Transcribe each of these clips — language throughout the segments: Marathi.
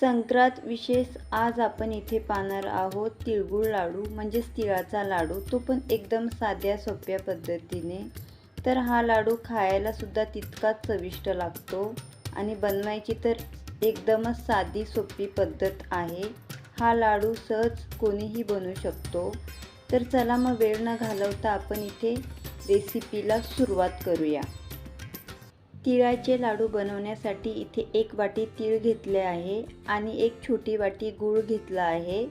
संक्रांत विशेष आज आपण इथे पाहणार आहोत तिळगुळ लाडू म्हणजेच तिळाचा लाडू. तो पण एकदम साध्या सोप्या पद्धतीने. तर हा लाडू खायला सुद्धा तितकाच चविष्ट लागतो आणि बनवायची तर एकदमच साधी सोपी पद्धत आहे. हा लाडू सहज कोणीही बनवू शकतो. तर चला मग वेळ न घालवता आपण इथे रेसिपीला सुरुवात करूया. तिळाचे लाडू बनवण्यासाठी इथे एक वाटी तीळ घेतले आहे आणि एक छोटी वाटी गूळ घेतला आहे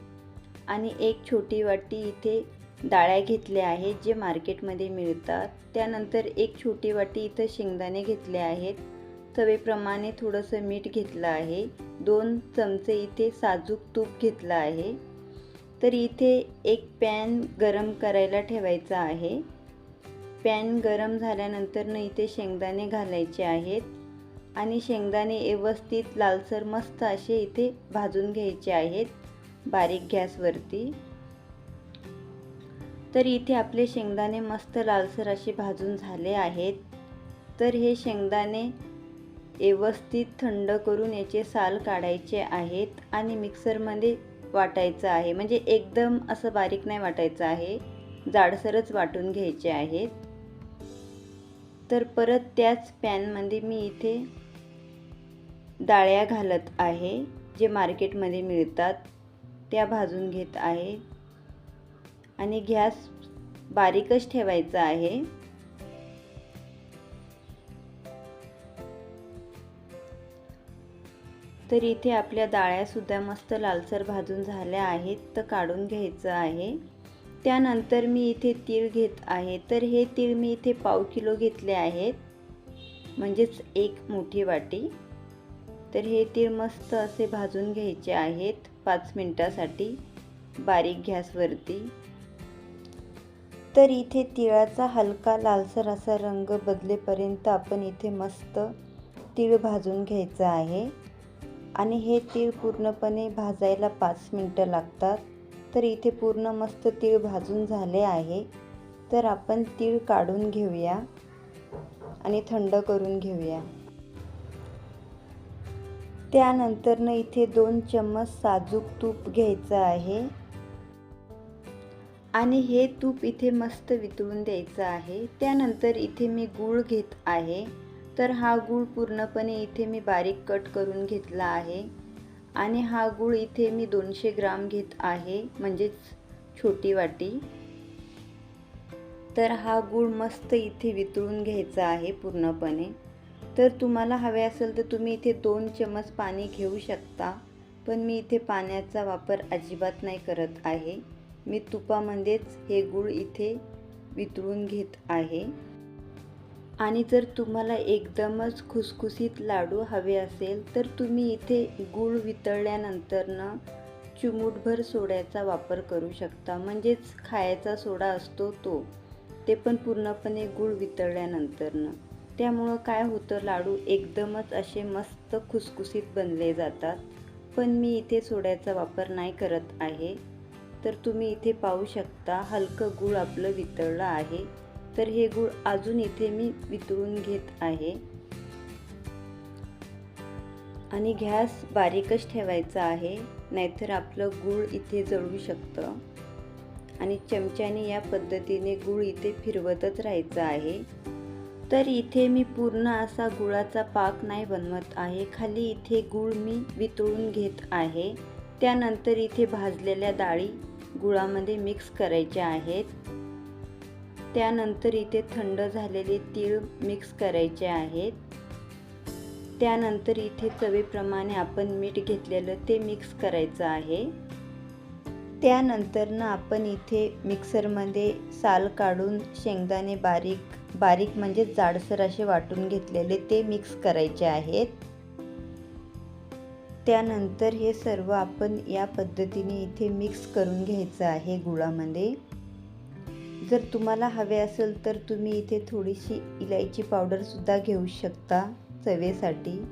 आणि एक छोटी वाटी इथे डाळ्या घेतल्या आहेत जे मार्केटमध्ये मिळतात. त्यानंतर एक छोटी वाटी इथं शेंगदाणे घेतले आहेत. चवेप्रमाणे थोडंसं मीठ घेतलं आहे. दोन चमचे इथे साजूक तूप घेतलं आहे. तर इथे एक पॅन गरम करायला ठेवायचा आहे. पॅन गरम झाल्यानंतर न इथे शेंगदाणे घालायचे आहेत. आणि शेंगदाणे व्यवस्थित लालसर मस्त असे इथे भाजून घ्यायचे आहेत. बारीक गॅसवरती. तर इथे आपले शेंगदाणे मस्त लालसर असे भाजून झाले आहेत. तर हे शेंगदाणे व्यवस्थित थंड करून याचे साल काढायचे आहेत आणि मिक्सरमध्ये वाटायचं आहे. म्हणजे एकदम असं बारीक नाही वाटायचं आहे. जाडसरच वाटून घ्यायचे आहेत. तर परत त्याच पॅनमध्ये मी इथे डाळ्या घालत आहे जे मार्केटमध्ये मिळतात त्या भाजून घेत आहे. आणि गॅस बारीकच ठेवायचा आहे. तर इथे आपल्या डाळ्यासुद्धा मस्त लालसर भाजून झाल्या आहेत तर काढून घ्यायचं आहे. त्यानंतर मी इथे तीळ घेत आहे. तर हे तीळ मी इथे पाव किलो घेतले आहेत. म्हणजेच एक मोठी वाटी. तर हे तीळ मस्त असे भाजून घ्यायचे आहेत. पाच मिनटासाठी. बारीक गॅसवरती तर इथे तिळाचा हलका लालसर असा रंग बदलेपर्यंत आपण इथे मस्त तीळ भाजून घ्यायचं आहे. आणि हे तीळ पूर्णपणे भाजायला पाच मिनटं लागतात. तर इथे पूर्ण मस्त तीळ भाजून झाले आहे. तर आपण तीळ काढून घेऊया आणि थंड करून घेऊया. त्यानंतरनं इथे दोन चम्मच साजूक तूप घ्यायचं आहे. आणि हे तूप इथे मस्त वितळून द्यायचं आहे. त्यानंतर इथे मी गूळ घेत आहे. तर हा गूळ पूर्णपणे इथे मी बारीक कट करून घेतला आहे. आणि हा गूळ इथे मी दोनशे ग्राम घेत आहे म्हणजेच छोटी वाटी. तर हा गूळ मस्त इथे वितळून घ्यायचा आहे पूर्णपणे. तर तुम्हाला हवे असेल तर तुम्ही इथे दोन चमच पाणी घेऊ शकता पण मी इथे पाण्याचा वापर अजिबात नाही करत आहे. मी तुपामध्येच हे गूळ इथे वितळून घेत आहे. आणि जर तुम्हाला एकदमच खुसखुशीत लाडू हवे असेल तर तुम्ही इथे गूळ वितळल्यानंतरनं चिमूटभर सोड्याचा वापर करू शकता. म्हणजेच खायचा सोडा असतो तो. ते पण पूर्णपणे गूळ वितळल्यानंतरनं. त्यामुळं काय होतं लाडू एकदमच असे मस्त खुसखुशीत बनले जातात. पण मी इथे सोड्याचा वापर नाही करत आहे. तर तुम्ही इथे पाहू शकता हलकं गूळ आपलं वितळलं आहे. तर हे गूळ अजून इथे मी वितळून घेत आहे. आणि गॅस बारीकच ठेवायचा आहे नाहीतर आपलं गूळ इथे जळू शकतं. आणि चमच्याने या पद्धतीने गूळ इथे फिरवतच राहायचं आहे. तर इथे मी पूर्ण असा गुळाचा पाक नाही बनवत आहे. खाली इथे गूळ मी वितळून घेत आहे. त्यानंतर इथे भाजलेल्या डाळी गुळामध्ये मिक्स करायच्या आहेत. त्यानंतर इथे थंड झालेले तीळ मिक्स करायचे आहेत. त्यानंतर इथे चवीप्रमाणे आपण मीठ घेतलेलं ते मिक्स करायचं आहे. त्यानंतरनं आपण इथे मिक्सरमध्ये साल काढून शेंगदाणे बारीक बारीक म्हणजे जाडसर असे वाटून घेतलेले ते मिक्स करायचे आहेत. त्यानंतर हे सर्व आपण या पद्धतीने इथे मिक्स करून घ्यायचं आहे गुळामध्ये. जर तुम्हाला हवे असेल तर तुम्ही इथे थोडीशी इलायची पावडरसुद्धा घेऊ शकता चवेसाठी.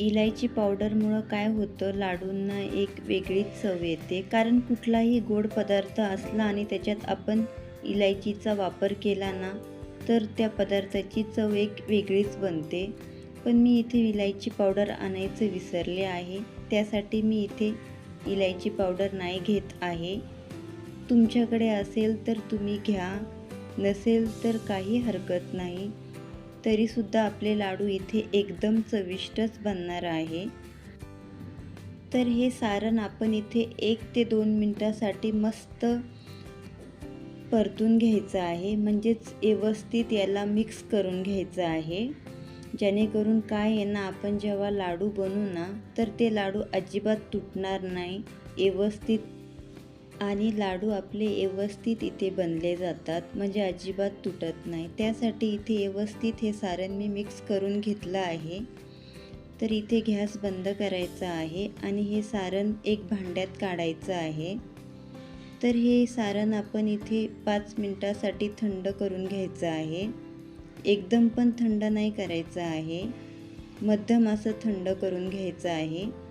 इलायची पावडरमुळं काय होतं? लाडूंना एक वेगळीच चव येते. कारण कुठलाही गोड पदार्थ असला आणि त्याच्यात आपण इलायचीचा वापर केला ना तर त्या पदार्थाची चव एक वेगळीच बनते. पण मी इथे इलायची पावडर आणायचं विसरले आहे. त्यासाठी मी इथे इलायची पावडर नाही घेत आहे. तुमच्याकडे असेल तर तुम्ही घ्या. नसेल तर काही हरकत नाही. तरीसुद्धा आपले लाडू इथे एकदम चविष्टच बनणार आहे. तर हे सारण आपण इथे एक ते दोन मिनटासाठी मस्त परतून घ्यायचं आहे. म्हणजेच व्यवस्थित याला मिक्स करून घ्यायचं आहे. जेणेकरून काय आहे ना आपण जेव्हा लाडू बनवू ना तर ते लाडू अजिबात तुटणार नाही. व्यवस्थित आणि लाडू आपले व्यवस्थित इथे बनले जातात म्हणजे अजिबात तुटत नाही. त्यासाठी इथे व्यवस्थित हे सारण मी मिक्स करून घेतलं आहे. तर इथे गॅस बंद करायचा आहे आणि हे सारण एक भांड्यात काढायचं आहे. तर हे सारण आपण इथे पाच मिनटासाठी थंड करून घ्यायचं आहे. एकदम पण थंड नाही करायचं आहे. मध्यम असं थंड करून घ्यायचं आहे.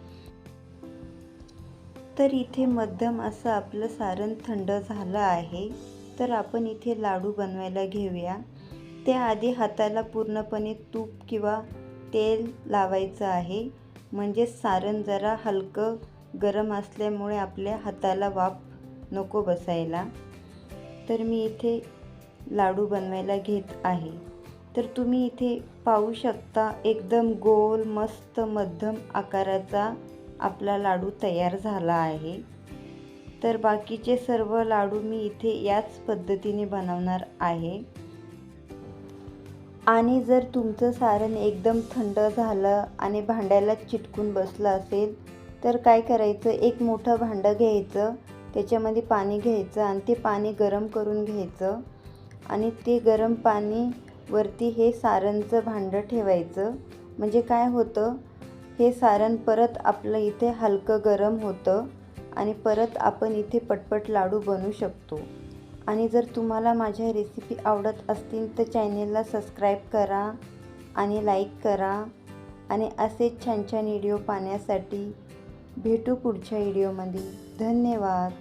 तर इथे मध्यम असं आपलं सारण थंड झालं आहे तर आपण इथे लाडू बनवायला घेऊया. त्याआधी हाताला पूर्णपणे तूप किंवा तेल लावायचं आहे. म्हणजेच सारण जरा हलकं गरम असल्यामुळे आपल्या हाताला वाफ नको बसायला. तर मी इथे लाडू बनवायला घेत आहे. तर तुम्ही इथे पाहू शकता एकदम गोल मस्त मध्यम आकाराचा आपला लाडू तयार झाला आहे. तर बाकीचे सर्व लाडू मी इथे याच पद्धतीने बनवणार आहे. आणि जर तुमचं सारण एकदम थंड झालं आणि भांड्याला चिटकून बसलं असेल तर काय करायचं? एक मोठं भांडं घ्यायचं त्याच्यामध्ये पाणी घ्यायचं आणि ते पाणी गरम करून घ्यायचं. आणि ते गरम पाणी वरती हे सारणचं भांडं ठेवायचं. म्हणजे काय होतं? हे सारण परत आपलं इथे हलकं गरम होतं आणि परत आपण इथे पटपट लाडू बनवू शकतो. आणि जर तुम्हाला माझ्या रेसिपी आवडत असतील तर चॅनेलला सबस्क्राईब करा आणि लाईक करा आणि असेच छान छान व्हिडिओ पाहण्यासाठी भेटू पुढच्या व्हिडिओमध्ये धन्यवाद.